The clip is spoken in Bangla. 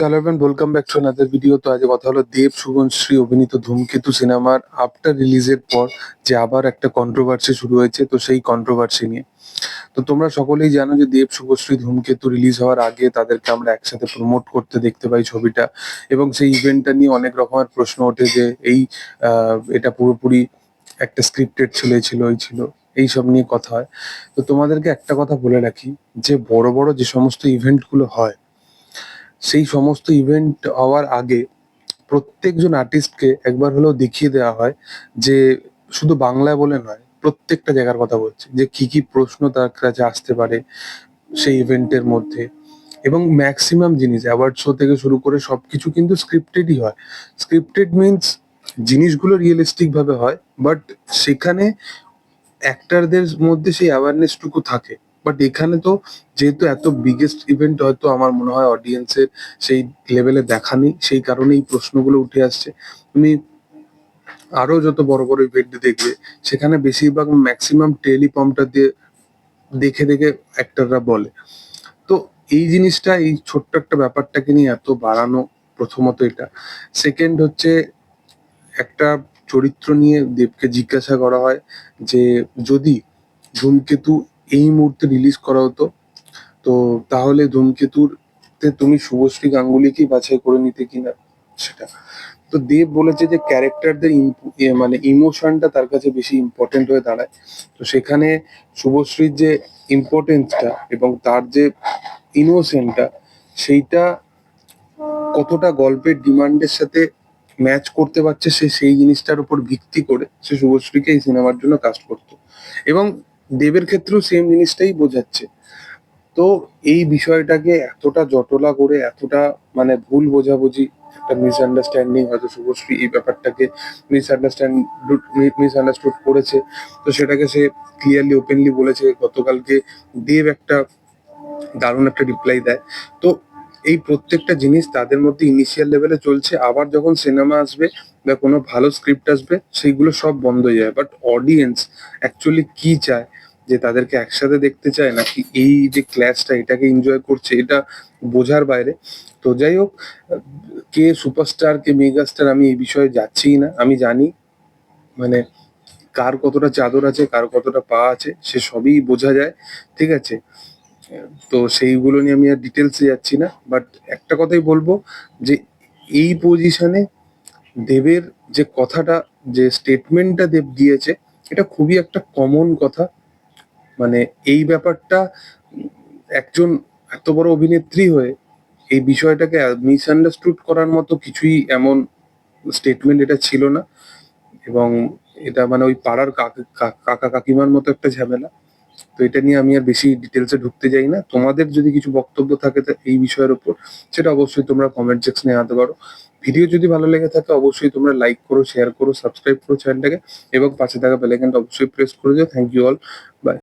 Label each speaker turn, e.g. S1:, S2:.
S1: চলো এভেন welcome back to another video তো আজ কথা হলো দেব শুভশ্রী অভিনীত ধূমকেতু সিনেমার আফটার রিলিজের পর যে আবার একটা কন্ট্রোভার্সি শুরু হয়েছে, তো সেই কন্ট্রোভার্সি নিয়ে। তো তোমরা সকলেই জানো যে দেব শুভশ্রী ধূমকেতু রিলিজ হওয়ার আগে তাদেরকে আমরা একসাথে প্রমোট করতে দেখতে পাই ছবিটা এবং সেই ইভেন্টটা নিয়ে অনেক রকমের প্রশ্ন ওঠে যে এই এটা পুরোপুরি একটা স্ক্রিপ্টেড ছেলে ছিল, ওই ছিল এইসব নিয়ে কথা হয়। তো তোমাদেরকে একটা কথা বলে রাখি, যে বড় বড় যে সমস্ত ইভেন্টগুলো হয় সেই সমস্ত ইভেন্ট হওয়ার আগে প্রত্যেকজন আর্টিস্টকে একবার হলেও দেখিয়ে দেওয়া হয় যে শুধু বাংলায় বলে নয়, প্রত্যেকটা জায়গার কথা বলছি, যে কি কি প্রশ্ন তার কাছে আসতে পারে সেই ইভেন্টের মধ্যে। এবং ম্যাক্সিমাম জিনিস অ্যাওয়ার্ড শো থেকে শুরু করে সবকিছু কিন্তু স্ক্রিপ্টেডই হয়। স্ক্রিপ্টেড মিনস জিনিসগুলো রিয়েলিস্টিক ভাবে হয় বাট সেখানে অ্যাক্টারদের মধ্যে সেই অ্যাওয়ারনেসটুকু থাকে। বাট এখানে তো যেহেতু এত বিগেস্ট ইভেন্ট হয়তো আমার মনে হয় অডিয়েন্সের সেই লেভেলে দেখা নেই, সেই কারণে এই প্রশ্নগুলো উঠে আসছে। তুমি আরও যত বড় বড় ইভেন্ট দেখবে, সেখানে বেশিরভাগ ম্যাক্সিমাম টেলিপম্পটা দিয়ে দেখে দেখে অ্যাক্টাররা বলে। তো এই জিনিসটা, এই ছোট্ট একটা ব্যাপারটাকে নিয়ে এত বাড়ানো প্রথমত এটা। সেকেন্ড হচ্ছে একটা চরিত্র নিয়ে দেবকে জিজ্ঞাসা করা হয় যে, যদি ধূমকেতু এই মুহূর্তে রিলিজ করা হতো। তো তাহলে ধূমকেতুর তুমি শুভশ্রী গাঙ্গুলিকেই বাছাই করে নিতে কিনা সেটা। তো দেব বলেছে যে ক্যারেক্টারদের মানে ইমোশনটা তার কাছে বেশি ইম্পর্টেন্ট হয়ে দাঁড়ায়। তো সেখানে শুভশ্রীর যে ইম্পর্টেন্সটা এবং তার যে ইনোসেন্টটা সেইটা কতটা গল্পের ডিমান্ডের সাথে ম্যাচ করতে পারছে সে সেই জিনিসটার উপর ভিত্তি করে সে শুভশ্রীকে এই সিনেমার জন্য কাস্ট করতো। এবং দেবের ক্ষেত্রেও সেম জিনিসটাই বোঝাচ্ছে। তো এই বিষয়টাকে এতটা জটলা করে, এতটা মানে ভুল বোঝাবুঝি, একটা মিসআন্ডারস্ট্যান্ডিং হয়তো শুভশ্রী এই ব্যাপারটাকে মিসআন্ডারস্ট্যান্ড মিসআন্ডারস্টুড করেছে। তো সেটাকে সে ক্লিয়ারলি ওপেনলি বলেছে। গতকালকে দেব একটা দারুণ একটা রিপ্লাই দেয়। তো এই প্রত্যেকটা জিনিস তাদের মধ্যে ইনিশিয়াল লেভেলে চলছে। আবার যখন সিনেমা আসবে বা কোনো ভালো স্ক্রিপ্ট আসবে, সেইগুলো সব বন্ধ হয়ে যায় বাট অডিয়েন্স অ্যাকচুয়ালি কি চায়? যে তাদেরকে একসাথে দেখতে চায় নাকি এই যে ক্ল্যাশটা এটাকে এনজয় করছে, এটা বোঝার বাইরে। তো যাই হোক, কে সুপারস্টার কে মেগাস্টার আমি এই বিষয়ে যাচ্ছিই না। আমি জানি মানে কার কতটা চাদর আছে, কার কতটা পা আছে, সে সবই বোঝা যায়, ঠিক আছে? তো সেইগুলো নিয়ে আমি আর ডিটেলসে যাচ্ছি না। বাট একটা কথাই বলব যে এই পজিশনে দেবের যে কথাটা, যে স্টেটমেন্টটা দেব দিয়েছে, এটা খুবই একটা কমন কথা। মানে এই ব্যাপারটা একজন এত বড় অভিনেত্রী হয়ে এই বিষয়টাকে মিসআন্ডারস্টুড করার মতো কিছুই এমন স্টেটমেন্ট এটা ছিল না। এবং এটা মানে ওই পাড়ার কাকা কাকা কাকিমার মতো একটা ঝামেলা। তো এটা নিয়ে আমি আর বেশি ডিটেলসে ঢুকতে যাই না। তোমাদের যদি কিছু বক্তব্য থাকে এই বিষয়ের উপর সেটা অবশ্যই তোমরা কমেন্ট সেকশনে আনতে পারো। ভিডিও যদি ভালো লেগে থাকে, অবশ্যই তোমরা লাইক করো শেয়ার করো সাবস্ক্রাইব করো চ্যানেলটাকে এবং পাশে থাকা বেলাইকনটা অবশ্যই প্রেস করে দিও। Thank you all by